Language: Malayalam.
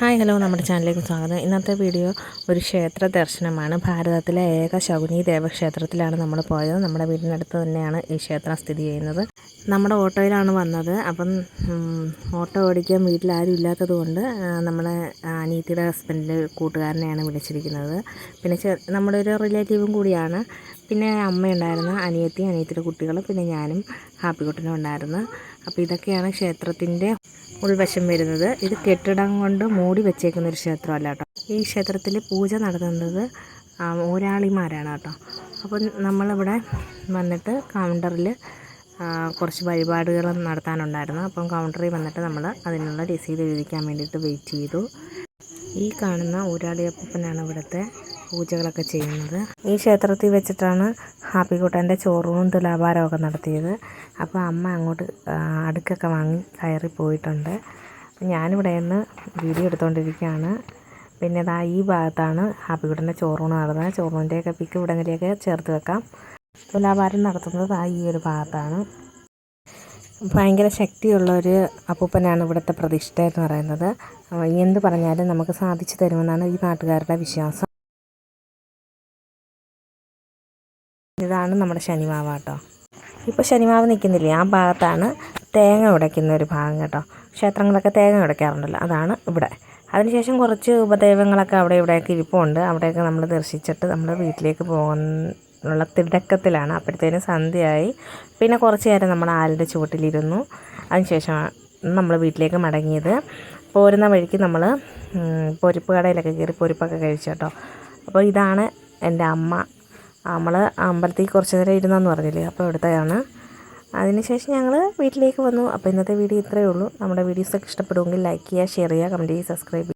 Hi hello. നമ്മുടെ ചാനലിലേക്ക് സ്വാഗതം. ഇന്നത്തെ വീഡിയോ ഒരു ക്ഷേത്ര ദർശനമാണ്. ഭാരതത്തിലെ ഏക ശകുനി ദേവക്ഷേത്രത്തിലാണ് നമ്മൾ പോയത്. നമ്മുടെ വീടിനടുത്ത് തന്നെയാണ് ഈ ക്ഷേത്രം സ്ഥിതി ചെയ്യുന്നത്. നമ്മുടെ ഓട്ടോയിലാണ് വന്നത്. അപ്പം ഓട്ടോ ഓടിക്കാൻ വീട്ടിലാരും ഇല്ലാത്തത് കൊണ്ട് നമ്മുടെ അനീത്തിയുടെ ഹസ്ബൻഡിന്റെ കൂട്ടുകാരനെയാണ് വിളിച്ചിരിക്കുന്നത്. പിന്നെ നമ്മുടെ ഒരു റിലേറ്റീവും കൂടിയാണ്. പിന്നെ അമ്മയുണ്ടായിരുന്നു അനിയത്തി അനിയത്തിയുടെ കുട്ടികൾ പിന്നെ ഞാനും ഹാപ്പിക്കുട്ടനും ഉണ്ടായിരുന്നു. അപ്പോൾ ഇതൊക്കെയാണ് ക്ഷേത്രത്തിന്റെ ഉൾവശം വരുന്നത്. ഇത് കെട്ടിടം കൊണ്ട് മൂടി വെച്ചേക്കുന്ന ഒരു ക്ഷേത്രമല്ല കേട്ടോ. ഈ ക്ഷേത്രത്തിൽ പൂജ നടത്തുന്നത് ഊരാളിമാരാണ് കേട്ടോ. അപ്പം നമ്മളിവിടെ വന്നിട്ട് കൗണ്ടറിൽ കുറച്ച് വഴിപാടുകൾ നടത്താനുണ്ടായിരുന്നു. അപ്പം കൗണ്ടറിൽ വന്നിട്ട് നമ്മൾ അതിനുള്ള രസീത് എഴുതിക്കാൻ വേണ്ടിയിട്ട് വെയിറ്റ് ചെയ്തു. ഈ കാണുന്ന ഊരാളിയപ്പനാണ് ഇവിടുത്തെ പൂജകളൊക്കെ ചെയ്യുന്നത്. ഈ ക്ഷേത്രത്തിൽ വെച്ചിട്ടാണ് ഹാപ്പിക്കുട്ടന്റെ ചോറൂണും തുലാഭാരമൊക്കെ നടത്തിയത്. അപ്പോൾ അമ്മ അങ്ങോട്ട് അടുക്കൊക്കെ വാങ്ങി കയറി പോയിട്ടുണ്ട്. ഞാനിവിടെ നിന്ന് വീഡിയോ എടുത്തുകൊണ്ടിരിക്കുകയാണ് പിന്നെ ഇതാ ഈ ഭാഗത്താണ് ഹാപ്പിക്കുട്ടന്റെ ചോറൂണ് നടന്നത്. ചോറൂണിന്റെയൊക്കെ പിക്ക് ഇവിടങ്ങളിലൊക്കെ ചേർത്ത് വെക്കാം. തുലാഭാരം നടത്തുന്നത് ആ ഈ ഒരു ഭാഗത്താണ്. ഭയങ്കര ശക്തിയുള്ള ഒരു അപ്പൂപ്പനാണ് ഇവിടുത്തെ പ്രതിഷ്ഠ എന്ന് പറയുന്നത്. എന്ത് പറഞ്ഞാലും നമുക്ക് സാധിച്ചു തരുമെന്നാണ് ഈ നാട്ടുകാരുടെ വിശ്വാസം. ഇതാണ് നമ്മുടെ ശനിമാവ് കേട്ടോ. ഇപ്പോൾ ശനിമാവ് നിൽക്കുന്നില്ലേ. ആ ഭാഗത്താണ് തേങ്ങ ഉടയ്ക്കുന്ന ഒരു ഭാഗം കേട്ടോ. ക്ഷേത്രങ്ങളൊക്കെ തേങ്ങ ഉടയ്ക്കാറുണ്ടല്ലോ. അതാണ് ഇവിടെ. അതിനുശേഷം കുറച്ച് ഉപദൈവങ്ങളൊക്കെ അവിടെ ഇവിടെയൊക്കെ ഇരിപ്പുണ്ട്. അവിടെയൊക്കെ നമ്മൾ ദർശിച്ചിട്ട് നമ്മൾ വീട്ടിലേക്ക് പോകുന്നുള്ള തിടക്കത്തിലാണ്. അപ്പോഴത്തേനും സന്ധ്യയായി. പിന്നെ കുറച്ച് നേരം നമ്മൾ ആലിന്റെ ചുവട്ടിലിരുന്നു. അതിനുശേഷമാണ് നമ്മൾ വീട്ടിലേക്ക് മടങ്ങിയത് പോരുന്ന വഴിക്ക് നമ്മൾ പൊരിപ്പ് കടയിലൊക്കെ കയറി പൊരിപ്പൊക്കെ കഴിച്ചു കേട്ടോ. അപ്പോൾ ഇതാണ് എന്റെ അമ്മ നമ്മൾ അമ്പലത്തിൽ കുറച്ച് നേരം ഇരുന്നെന്ന് പറഞ്ഞില്ലേ അപ്പോൾ ഇവിടുത്തെയാണ് അതിനുശേഷം ഞങ്ങൾ വീട്ടിലേക്ക് വന്നു. അപ്പോൾ ഇന്നത്തെ വീഡിയോ ഇത്രയേ ഉള്ളൂ. നമ്മുടെ വീഡിയോസൊക്കെ ഇഷ്ടപ്പെടുമെങ്കിൽ ലൈക്ക് ചെയ്യുക ഷെയർ ചെയ്യുക കമന്റ് ചെയ്യുക സബ്സ്ക്രൈബ് ചെയ്യുക